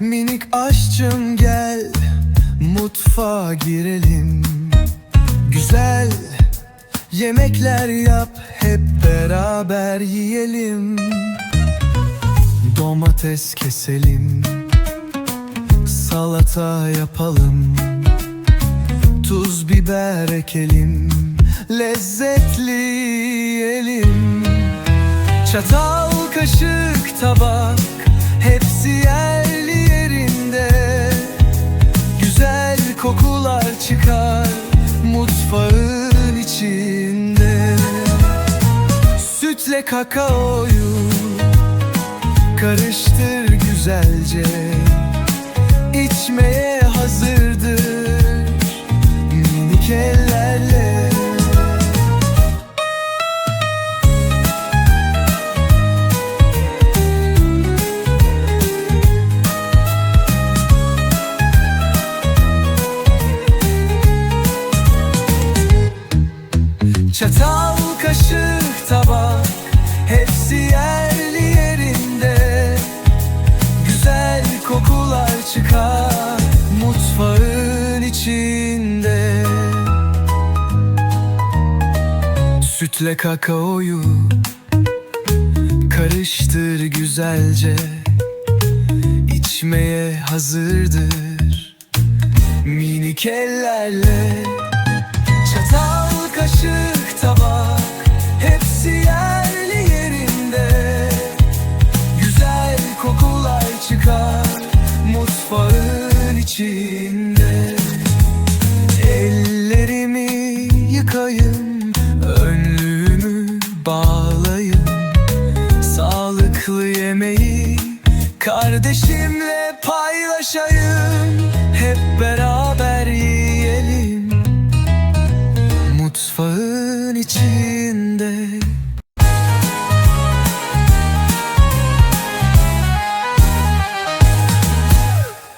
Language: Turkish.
Minik aşçım gel Mutfağa girelim. Güzel yemekler yap Hep beraber yiyelim. Domates keselim Salata yapalım Tuz biber ekelim Lezzetli yiyelim. Çatal, kaşık, tabak kokular çıkar Mutfağın içinde. Sütle kakaoyu Karıştır güzelce. İçmeye hazırdır Çatal, kaşık, tabak Hepsi yerli yerinde. Güzel kokular çıkar Mutfağın içinde. Sütle kakaoyu Karıştır güzelce. İçmeye hazırdır Minik ellerle Çatal, kaşık, tabak Hepsi yerli yerinde. Güzel kokular çıkar Mutfağın içinde. Ellerimi yıkayım Önlüğümü bağlayayım Sağlıklı yemeği Kardeşimle paylaşayım 서은이 지